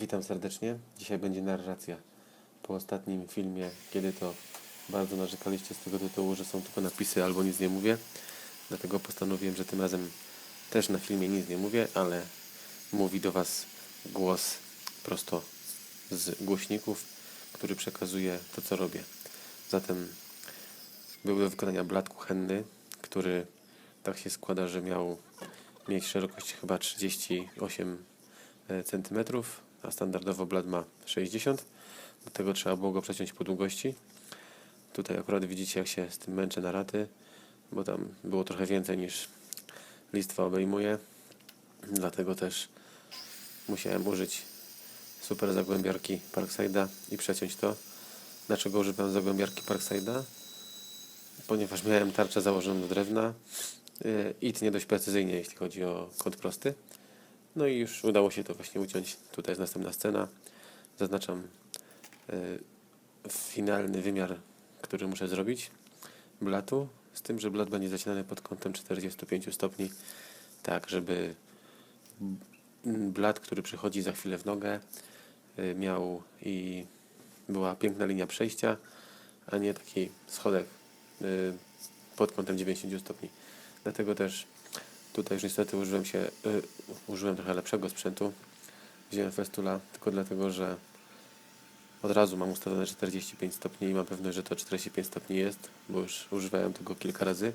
Witam serdecznie. Dzisiaj będzie narracja. Po ostatnim filmie, kiedy to bardzo narzekaliście z tego tytułu, że są tylko napisy albo nic nie mówię. Dlatego postanowiłem, że tym razem też na filmie nic nie mówię, ale mówi do Was głos prosto z głośników, który przekazuje to, co robię. Zatem był do wykonania blat kuchenny, który tak się składa, że miał mieć szerokość chyba 38 cm, a standardowo blat ma 60 Do tego trzeba było go przeciąć po długości. Tutaj akurat widzicie, jak się z tym męczę na raty, bo tam było trochę więcej niż listwa obejmuje. Dlatego też musiałem użyć super zagłębiarki Parkside'a i przeciąć to. Dlaczego używam zagłębiarki Parkside'a? Ponieważ miałem tarczę założoną do drewna yy, i tnie dość precyzyjnie, jeśli chodzi o kąt prosty. No i już udało się to właśnie uciąć. Tutaj jest następna scena. Zaznaczam yy, finalny wymiar, który muszę zrobić blatu, z tym, że blat będzie zacinany pod kątem 45 stopni, tak żeby blat, który przychodzi za chwilę w nogę, y, miał i była piękna linia przejścia, a nie taki schodek y, pod kątem 90 stopni. Dlatego też tutaj już niestety użyłem się, y, użyłem trochę lepszego sprzętu. Wziąłem Festula tylko dlatego, że od razu mam ustawione 45 stopni i mam pewność, że to 45 stopni jest, bo już używałem tego kilka razy.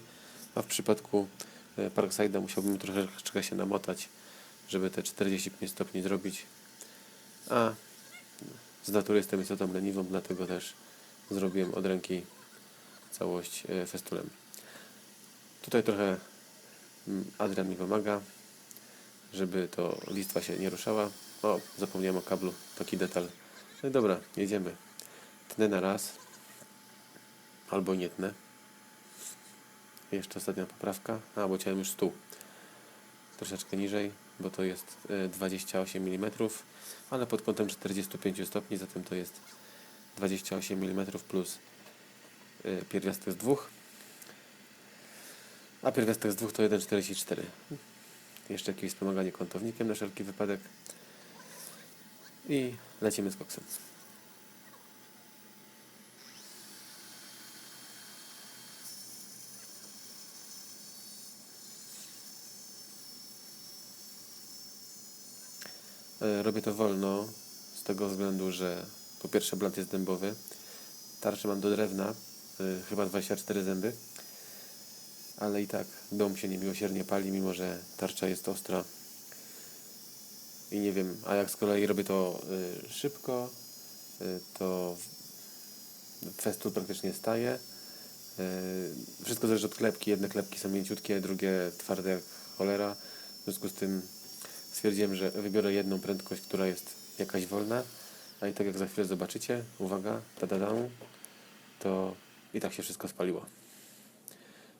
A w przypadku e, Parkside'a musiałbym troszeczkę się namotać, żeby te 45 stopni zrobić. A z natury jestem istotą leniwą, dlatego też zrobiłem od ręki całość e, festulem. Tutaj trochę Adrian mi pomaga, żeby to listwa się nie ruszała. O, zapomniałem o kablu, taki detal. No dobra, jedziemy. Tnę na raz. Albo nie tnę. Jeszcze ostatnia poprawka. A, bo chciałem już stół. Troszeczkę niżej, bo to jest e, 28 mm, ale pod kątem 45 stopni, zatem to jest 28 mm plus e, pierwiastek z dwóch. A pierwiastek z dwóch to 1,44. Jeszcze jakieś wspomaganie kątownikiem na wszelki wypadek. I lecimy z koksem. E, Robię to wolno z tego względu, że po pierwsze blat jest dębowy, tarczę mam do drewna, y, chyba 24 zęby, ale i tak dom się niemiłosiernie pali, mimo że tarcza jest ostra i nie wiem, a jak z kolei robię to y, szybko, y, to festul praktycznie staje. Y, wszystko zależy od klepki. Jedne klepki są mięciutkie, drugie twarde jak cholera. W związku z tym stwierdziłem, że wybiorę jedną prędkość, która jest jakaś wolna. A i tak jak za chwilę zobaczycie, uwaga, tadadam, to i tak się wszystko spaliło.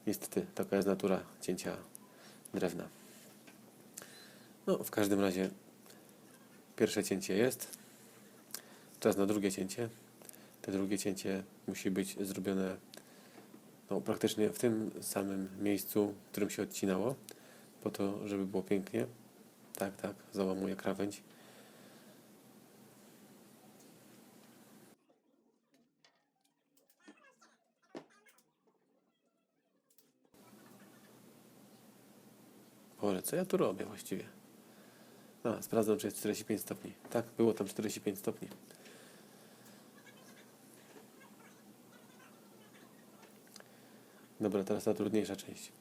Niestety, taka jest natura cięcia drewna. No, w każdym razie Pierwsze cięcie jest. Czas na drugie cięcie. Te drugie cięcie musi być zrobione no, praktycznie w tym samym miejscu, w którym się odcinało, po to, żeby było pięknie. Tak, tak, załamuję krawędź. Boże, co ja tu robię właściwie? A, sprawdzam, czy jest 45 stopni. Tak, było tam 45 stopni. Dobra, teraz ta trudniejsza część.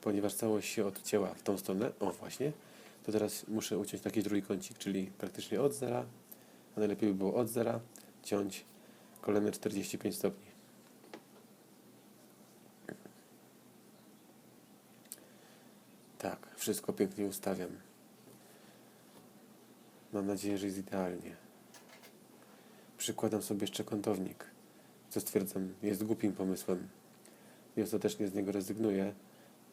Ponieważ całość się odcięła w tą stronę, o właśnie, to teraz muszę uciąć taki trójkącik, czyli praktycznie od zera, a najlepiej by było od zera, ciąć kolejne 45 stopni. Tak, wszystko pięknie ustawiam. Mam nadzieję, że jest idealnie. Przykładam sobie jeszcze kątownik, co stwierdzam jest głupim pomysłem. I ostatecznie z niego rezygnuję,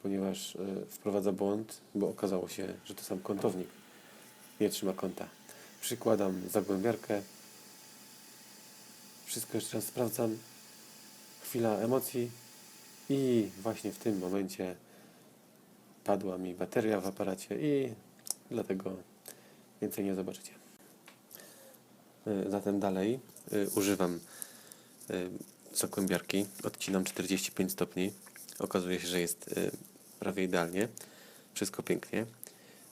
ponieważ e, wprowadza błąd, bo okazało się, że to sam kątownik nie trzyma kąta. Przykładam zagłębiarkę. Wszystko jeszcze raz sprawdzam. Chwila emocji i właśnie w tym momencie padła mi bateria w aparacie i dlatego więcej nie zobaczycie. Y, Zatem dalej y, używam y, zakłębiarki. Odcinam 45 stopni. Okazuje się, że jest prawie idealnie. Wszystko pięknie.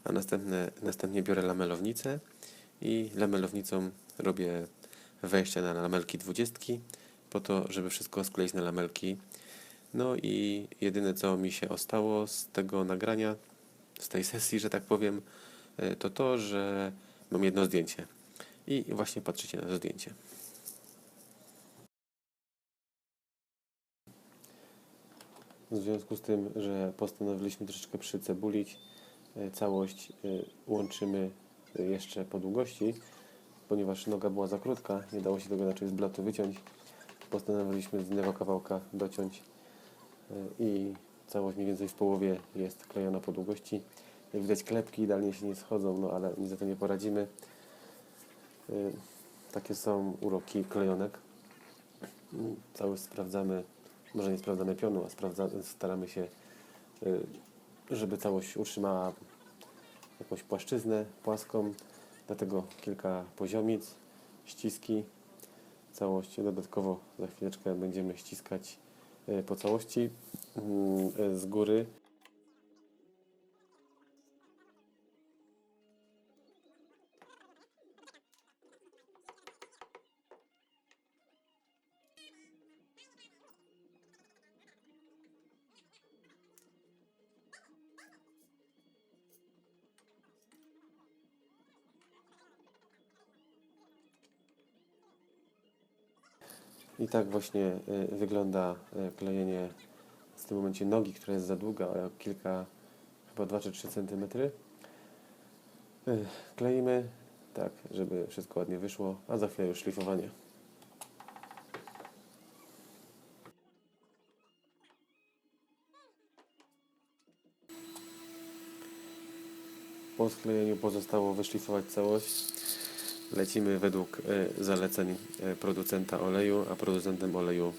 A następne, następnie biorę lamelownicę i lamelownicą robię wejścia na lamelki 20 po to, żeby wszystko skleić na lamelki. No i jedyne co mi się ostało z tego nagrania, z tej sesji, że tak powiem, y, to to, że mam jedno zdjęcie. I właśnie patrzycie na to zdjęcie. W związku z tym, że postanowiliśmy troszeczkę przycebulić, e, całość e, łączymy e, jeszcze po długości, ponieważ noga była za krótka, nie dało się tego inaczej z blatu wyciąć. Postanowiliśmy z innego kawałka dociąć e, i całość mniej więcej w połowie jest klejona po długości. Jak widać klepki idealnie się nie schodzą, no ale nic za to nie poradzimy. Y, Takie są uroki klejonek. Cały sprawdzamy, może nie sprawdzamy pionu, a sprawdza, staramy się, y, żeby całość utrzymała jakąś płaszczyznę płaską. Dlatego kilka poziomic, ściski. Całość dodatkowo za chwileczkę będziemy ściskać po całości mm, y, z góry. I tak właśnie y, wygląda y, klejenie w tym momencie nogi, która jest za długa, o kilka, chyba 2 czy 3 cm. Kleimy tak, żeby wszystko ładnie wyszło, a za chwilę już szlifowanie. Po sklejeniu pozostało wyszlifować całość. Lecimy według e, zaleceń e, producenta oleju, a producentem oleju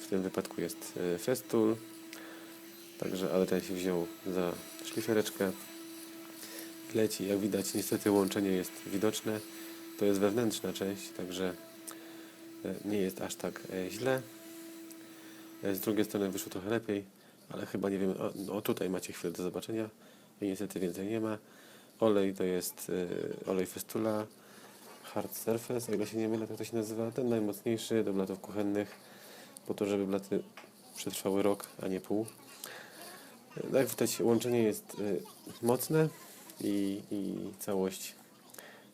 w tym wypadku jest e, Festool. Także Adrian się wziął za szlifiereczkę. Leci, jak widać, niestety łączenie jest widoczne. To jest wewnętrzna część, także nie jest aż tak źle. Z drugiej strony wyszło trochę lepiej, ale chyba nie wiem. O, no tutaj macie chwilę do zobaczenia. Niestety więcej nie ma. Olej to jest olej Festula Hard Surface, o się nie mylę, tak to się nazywa. Ten najmocniejszy do blatów kuchennych, po to, żeby blaty przetrwały rok, a nie pół. Jak widać, łączenie jest e, mocne i, i całość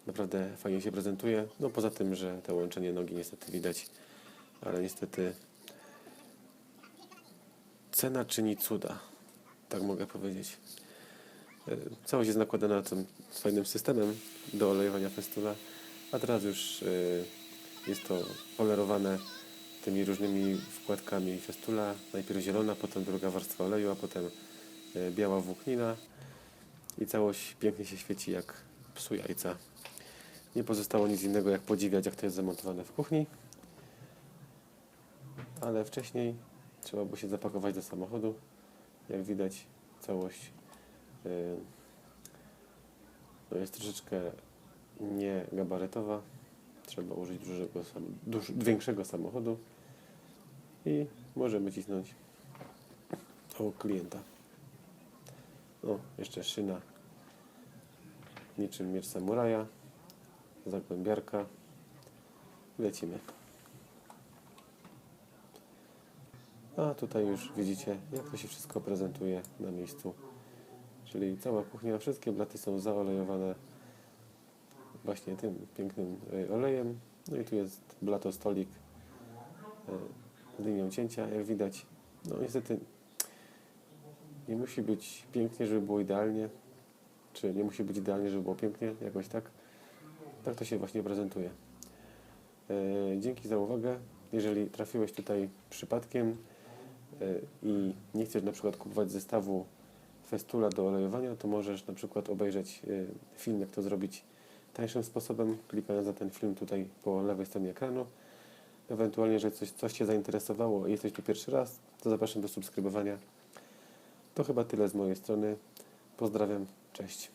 naprawdę fajnie się prezentuje. No poza tym, że to łączenie nogi niestety widać, ale niestety cena czyni cuda, tak mogę powiedzieć. E, Całość jest nakładana tym fajnym systemem do olejowania festula, a teraz już e, jest to polerowane tymi różnymi wkładkami festula. Najpierw zielona, potem druga warstwa oleju, a potem e, biała włóknina i całość pięknie się świeci jak psu jajca. Nie pozostało nic innego jak podziwiać jak to jest zamontowane w kuchni, ale wcześniej trzeba było się zapakować do samochodu. Jak widać całość e, no jest troszeczkę niegabarytowa. Trzeba użyć dużego, duż, większego samochodu i możemy cisnąć o klienta. O, jeszcze szyna niczym miecz samuraja, zagłębiarka. Lecimy. A tutaj już widzicie, jak to się wszystko prezentuje na miejscu. Czyli cała kuchnia, wszystkie blaty są zaolejowane właśnie tym pięknym e, olejem. No i tu jest blatostolik e, z linią cięcia, jak widać. No niestety nie musi być pięknie, żeby było idealnie, czy nie musi być idealnie, żeby było pięknie, jakoś tak. Tak to się właśnie prezentuje. E, Dzięki za uwagę. Jeżeli trafiłeś tutaj przypadkiem e, i nie chcesz na przykład kupować zestawu festula do olejowania, to możesz na przykład obejrzeć e, film, jak to zrobić tańszym sposobem, klikając na ten film tutaj po lewej stronie ekranu. Ewentualnie, jeżeli coś, coś Cię zainteresowało i jesteś tu pierwszy raz, to zapraszam do subskrybowania. To chyba tyle z mojej strony. Pozdrawiam, cześć.